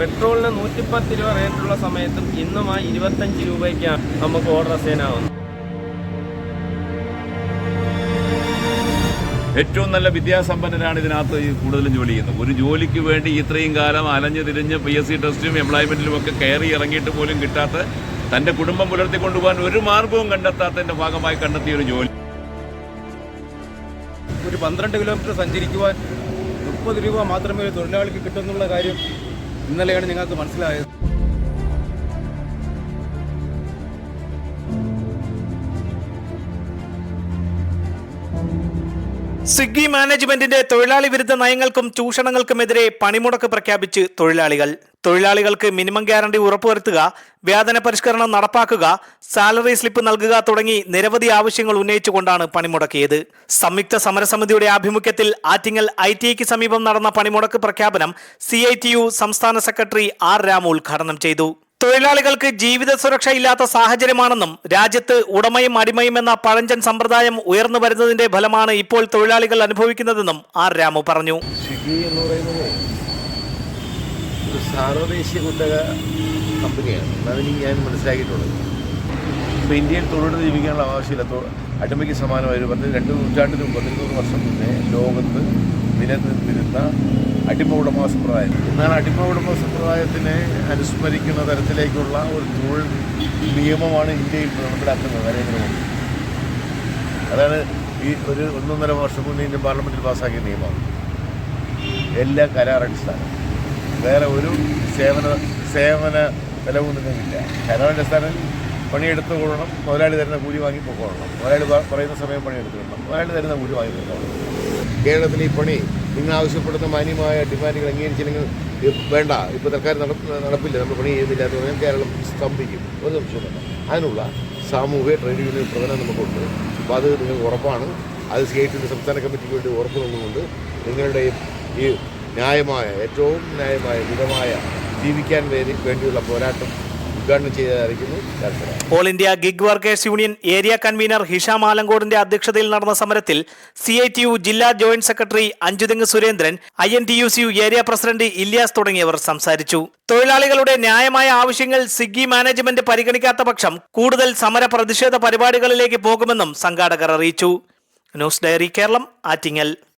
പെട്രോളിന് നൂറ്റിപ്പത്ത് രൂപ റേറ്റുള്ള സമയത്തും ഇന്നും ആ ഇരുപത്തഞ്ച് രൂപയ്ക്കാണ് നമുക്ക് ഓർഡർ ചെയ്യാനാവുന്നത്. ഏറ്റവും നല്ല വിദ്യാസമ്പന്നരാണ് ഇതിനകത്ത് ഈ കൂടുതലും ജോലി ചെയ്യുന്നത്. ഒരു ജോലിക്ക് വേണ്ടി ഇത്രയും കാലം അലഞ്ഞു തിരിഞ്ഞ് പി എസ് സി ടെസ്റ്റും എംപ്ലോയ്മെന്റിലും ഒക്കെ കയറി ഇറങ്ങിയിട്ട് പോലും കിട്ടാത്ത തന്റെ കുടുംബം പുലർത്തിക്കൊണ്ടുപോകാൻ ഒരു മാർഗവും കണ്ടെത്താത്തതിന്റെ ഭാഗമായി കണ്ടെത്തിയ ഒരു ജോലി. ഒരു പന്ത്രണ്ട് കിലോമീറ്റർ സഞ്ചരിക്കുവാൻ മുപ്പത് രൂപ മാത്രമേ തൊഴിലാളിക്ക് കിട്ടുന്നുള്ള കാര്യം ഇന്നലെയാണ് ഞങ്ങൾക്ക് മനസ്സിലായത്. സ്വിഗ്ഗി മാനേജ്മെന്റിന്റെ തൊഴിലാളി വിരുദ്ധ നയങ്ങൾക്കും ചൂഷണങ്ങൾക്കുമെതിരെ പണിമുടക്ക് പ്രഖ്യാപിച്ച് തൊഴിലാളികൾ. തൊഴിലാളികൾക്ക് മിനിമം ഗ്യാരണ്ടി ഉറപ്പുവരുത്തുക വേതന പരിഷ്കരണം നടപ്പാക്കുക സാലറി സ്ലിപ്പ് നൽകുക തുടങ്ങി നിരവധി ആവശ്യങ്ങൾ ഉന്നയിച്ചുകൊണ്ടാണ് പണിമുടക്കിയത്. സംയുക്ത സമരസമിതിയുടെ ആഭിമുഖ്യത്തിൽ ആറ്റിങ്ങൽ ഐ ടി ഐക്ക് സമീപം നടന്ന പണിമുടക്ക് പ്രഖ്യാപനം സി സംസ്ഥാന സെക്രട്ടറി ആർ രാമു ഉദ്ഘാടനം ചെയ്തു. തൊഴിലാളികൾക്ക് ജീവിത സുരക്ഷ ഇല്ലാത്ത സാഹചര്യമാണെന്നും രാജ്യത്ത് ഉടമയും അടിമയും എന്ന പഴഞ്ചൻ സമ്പ്രദായം ഉയർന്നു വരുന്നതിന്റെ ഫലമാണ് ഇപ്പോൾ തൊഴിലാളികൾ അനുഭവിക്കുന്നതെന്നും ആർ രാമു പറഞ്ഞു. ഒരു സാർവദേശീയ കുത്തക കമ്പനിയാണ്. എന്നാണ് ഞാൻ മനസ്സിലാക്കിയിട്ടുള്ളത്. ഇപ്പോൾ ഇന്ത്യയിൽ തൊഴിലെടുത്ത് ജീവിക്കാനുള്ള ആവശ്യമില്ല. അടിമയ്ക്ക് സമാനമായ ഒരു പത്ത് രണ്ട് നൂറ്റാണ്ടിന് പതിനൂറ് വർഷം മുന്നേ ലോകത്ത് നിലനിന്നിരുന്ന അടിമ ഉടമ സമ്പ്രദായം എന്നാൽ അടിമ ഉടമ സമ്പ്രദായത്തിനെ അനുസ്മരിക്കുന്ന തരത്തിലേക്കുള്ള ഒരു തൊഴിൽ നിയമമാണ് ഇന്ത്യയിൽ നടപ്പിലാക്കുന്നത് നരേന്ദ്രമോദി. അതാണ് ഈ ഒരു ഒന്നൊന്നര വർഷം മുന്നേ ഇന്ത്യൻ പാർലമെന്റിൽ പാസ്സാക്കിയ നിയമം. എല്ലാ കരാറടിസ്ഥാനം വേറെ ഒരു സേവന സേവന നിലവൊന്നുമില്ല കരാറടിസ്ഥാനം പണിയെടുത്ത് കൊള്ളണം മുതലാളി തരുന്ന കൂലി വാങ്ങി പോകണം മുതലാളി പറയുന്ന സമയം പണിയെടുത്ത് കൊള്ളണം. മുതലാളി തരുന്ന കൂലി വാങ്ങി പോകണം കേരളത്തിൽ ഈ പണി നിങ്ങൾ ആവശ്യപ്പെടുന്ന മാന്യമായ ഡിമാൻഡുകൾ അംഗീകരിച്ചില്ലെങ്കിൽ വേണ്ട. ഇപ്പോൾ നടപ്പ് നടപ്പില്ല. നമ്മൾ പണി ചെയ്യുന്നില്ല എന്ന് പറഞ്ഞാൽ കേരളം സ്തംഭിക്കും. ഒരു സംശയമില്ല അതിനുള്ള സാമൂഹിക ട്രേഡ് യൂണിയൻ പ്രകടനം നമുക്കുണ്ട്. അപ്പോൾ അത് നിങ്ങൾക്ക് ഉറപ്പാണ്. അത് സ്റ്റേറ്റിന്റെ സംസ്ഥാന കമ്മിറ്റിക്ക് വേണ്ടി ഉറപ്പ് നിന്നുകൊണ്ട് നിങ്ങളുടെ ഈ ന്യായമായ ഏറ്റവും ന്യായമായ മിതമായ ജീവിക്കാൻ വേണ്ടി വേണ്ടിയുള്ള പോരാട്ടം ഉദ്ഘാടനം ചെയ്തതായിരിക്കുന്നു all India gig workers union area convener Hisham ആലങ്കോടിന്റെ അധ്യക്ഷതയിൽ നടന്ന സമരത്തിൽ സി ഐ ടി യു ജില്ലാ joint secretary Anchuthengu Surendran I N T U C U area president Ilyas തുടങ്ങിയവർ സംസാരിച്ചു. തൊഴിലാളികളുടെ ന്യായമായ ആവശ്യങ്ങൾ സിഗ്ഗി മാനേജ്മെന്റ് പരിഗണിക്കാത്ത പക്ഷം കൂടുതൽ സമര പ്രതിഷേധ പരിപാടികളിലേക്ക് പോകുമെന്നും സംഘാടകർ അറിയിച്ചു. News diary Keralam Attingal.